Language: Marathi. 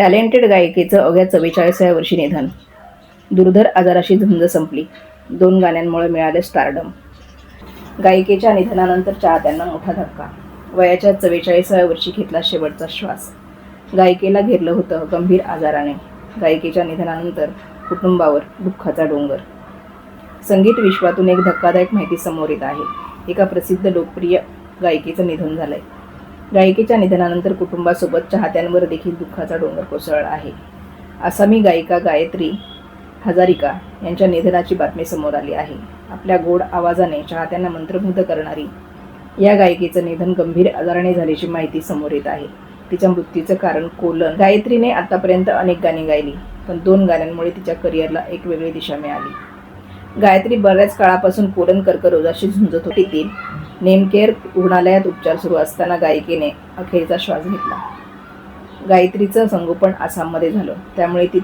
टॅलेंटेड गायिकेचं अवघ्या चव्वेचाळीसाव्या वर्षी निधन. दुर्धर आजाराशी झुंज संपली. दोन गाण्यांमुळे मिळाले स्टारडम गायिकेच्या निधनानंतर चाहत्यांना मोठा धक्का. वयाच्या चव्वेचाळीसाव्या वर्षी घेतला शेवटचा श्वास. गायिकेला घेरलं होतं गंभीर आजाराने. गायिकेच्या निधनानंतर कुटुंबावर दुःखाचा डोंगर. संगीत विश्वातून एक धक्कादायक माहिती समोर येत आहे. एका प्रसिद्ध लोकप्रिय गायिकेचं निधन झालं आहे गायिकेच्या निधनानंतर कुटुंबासोबत चाहत्यांवर देखील दुःखाचा डोंगर कोसळला आहे. आसामी गायिका गायत्री हजारिका यांच्या निधनाची बातमी समोर आली आहे. आपल्या गोड आवाजाने चाहत्यांना मंत्रमुग्ध करणारी या गायिकेचं निधन गंभीर आजाराने झाल्याची माहिती समोर येत आहे. तिच्या मृत्यूचं कारण कोलन. गायत्रीने आतापर्यंत अनेक गाणी गायली पण दोन गाण्यांमुळे तिच्या करिअरला एक वेगळी दिशा मिळाली. गायत्री बऱ्याच काळापासून कोलन कर्करोगाशी झुंजत होती. ती नेमकेअर रुग्णालयात उपचार सुरू असताना गायिकेने अखेरचा श्वास घेतला. गायत्रीचं संगोपन आसाममध्ये झालं. त्यामुळे ती